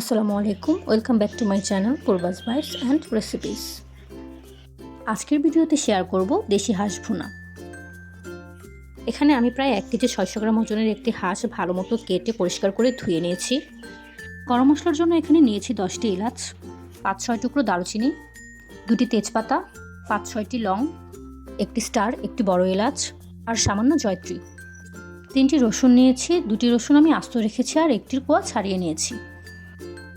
আসসালামু আলাইকুম, welcome back to my channel Purba's bites and recipes. আজকের ভিডিওতে শেয়ার করব দেশি হাঁস ভুনা। এখানে আমি প্রায় এক কেজি ছয়শো গ্রাম ওজনের একটি হাঁস ভালো মতো কেটে পরিষ্কার করে ধুয়ে নিয়েছি। গরম মশলার জন্য এখানে নিয়েছি দশটি এলাচ, পাঁচ ছয় টুকরো দারুচিনি, দুটি তেজপাতা, পাঁচ ছয়টি লং, একটি স্টার, একটি বড় এলাচ আর সামান্য জয়ত্রী। তিনটি রসুন নিয়েছি, দুটি রসুন আমি আস্ত রেখেছি আর একটির কোয়া ছাড়িয়ে নিয়েছি।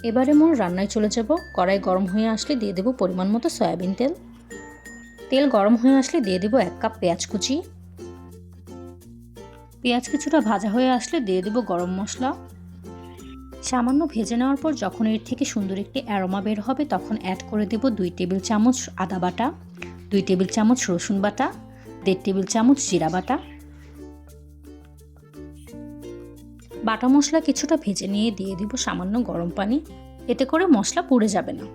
এবারে মোর রান্নায় চলে যাব। কড়াই গরম হয়ে আসলে দিয়ে দেবো পরিমাণ মতো সয়াবিন তেল। তেল গরম হয়ে আসলে দিয়ে দেবো এক কাপ পেঁয়াজ কুচি। পেঁয়াজ কিছুটা ভাজা হয়ে আসলে দিয়ে দেবো গরম মশলা। সামান্য ভেজে নেওয়ার পর যখন এর থেকে সুন্দর একটি অ্যারোমা বের হবে তখন অ্যাড করে দেব দুই টেবিল চামচ আদা বাটা, দুই টেবিল চামচ রসুন বাটা, দেড় টেবিল চামচ জিরা বাটা। বাটা মশলা কিছুটা ভেজে নিয়ে দিয়ে দিব সামান্য গরম পানি। এতে করে মশলা পুড়ে যাবে না।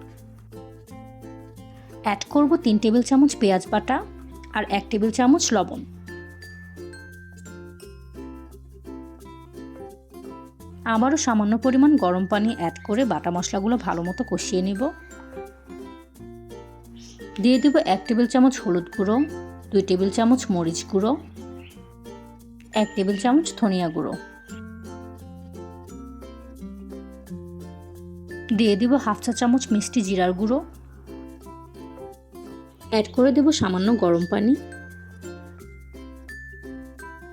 অ্যাড করব তিন টেবিল চামচ পেঁয়াজ বাটা আর এক টেবিল চামচ লবণ। আবারও সামান্য পরিমাণ গরম পানি অ্যাড করে বাটা মশলাগুলো ভালো মতো কষিয়ে নিব। দিয়ে দিব এক টেবিল চামচ হলুদ গুঁড়ো, দুই টেবিল চামচ মরিচ গুঁড়ো, এক টেবিল চামচ ধনিয়া গুঁড়ো। দিয়ে দিব হাফ চা চামচ মিষ্টি জিরার গুঁড়ো। অ্যাড করে দেব সামান্য গরম পানি।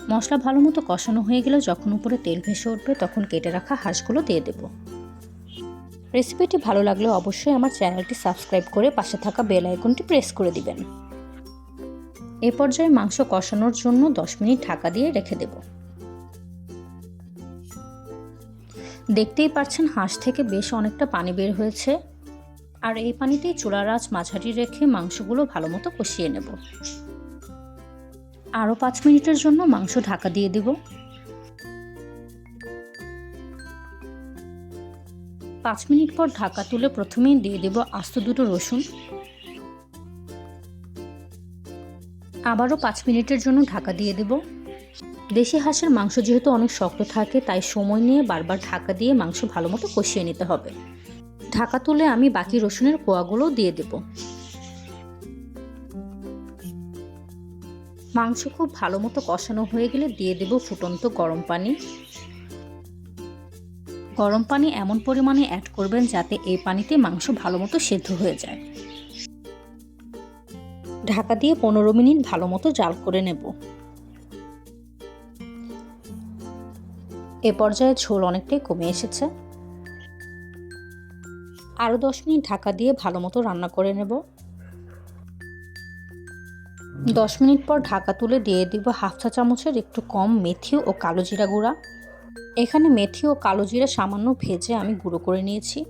মশলা ভালো মতো কষানো হয়ে গেলে যখন উপরে তেল ভেসে উঠবে তখন কেটে রাখা হাঁসগুলো দিয়ে দেব। রেসিপিটি ভালো লাগলে অবশ্যই আমার চ্যানেলটি সাবস্ক্রাইব করে পাশে থাকা বেল আইকনটি প্রেস করে দিবেন। এ পর্যায়ে মাংস কষানোর জন্য দশ মিনিট ঢাকা দিয়ে রেখে দেবো। দেখতেই পাচ্ছেন হাঁস থেকে বেশ অনেকটা পানি বের হয়েছে। আর এই পানিতেই চুলার আঁচ মাঝারি রেখে মাংসগুলো ভালো মতো কষিয়ে নেব। আরও পাঁচ মিনিটের জন্য মাংস ঢাকা দিয়ে দেব। পাঁচ মিনিট পর ঢাকা তুলে প্রথমেই দিয়ে দেব আস্ত দুটো রসুন। আবারও পাঁচ মিনিটের জন্য ঢাকা দিয়ে দেবো। দেশি হাঁসের মাংস যেহেতু অনেক শক্ত থাকে, তাই সময় নিয়ে বারবার ঢাকা দিয়ে মাংস ভালো মতো কষিয়ে নিতে হবে। ঢাকা তুলে আমি বাকি রসুনের কোয়াগুলো দিয়ে দেব। মাংস খুব ভালো মতো কষানো হয়ে গেলে দিয়ে দেব ফুটন্ত গরম পানি। গরম পানি এমন পরিমাণে অ্যাড করবেন যাতে এই পানিতে মাংস ভালো মতো সেদ্ধ হয়ে যায়। ঢাকা দিয়ে পনেরো মিনিট ভালো মতো জাল করে নেব। এ পর্যায়ে ঝোল অনেকটাই কমে এসেছে। আরও দশ মিনিট ঢাকা দিয়ে ভালো মতো রান্না করে নেব। দশ মিনিট পর ঢাকা তুলে দিয়ে দিব হাফ চা চামচের একটু কম মেথি ও কালো জিরা গুঁড়া। এখানে মেথি ও কালো জিরা সামান্য ভেজে আমি গুঁড়ো করে নিয়েছি।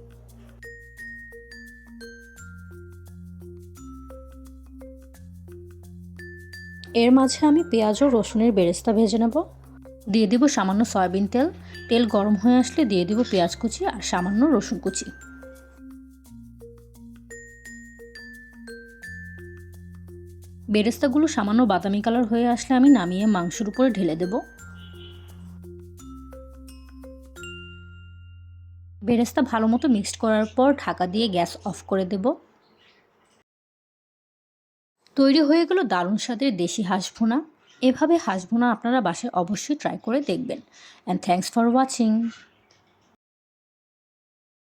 এর মাঝে আমি পেঁয়াজ ও রসুনের বেরেস্তা ভেজে নেব। দিয়ে দেবো সামান্য সয়াবিন তেল। তেল গরম হয়ে আসলে দিয়ে দেবো পেঁয়াজ কুচি আর সামান্য রসুন কুচি। বেরেস্তাগুলো সামান্য বাদামি কালার হয়ে আসলে আমি নামিয়ে মাংসের উপরে ঢেলে দেব। বেরেস্তা ভালো মতো মিক্সড করার পর ঢাকা দিয়ে গ্যাস অফ করে দেব। তৈরি হয়ে গেল দারুণ স্বাদের দেশি হাঁস ভুনা। এভাবে হাসবোনা আপনারা বাসায় অবশ্যই ট্রাই করে দেখবেন। And thanks for watching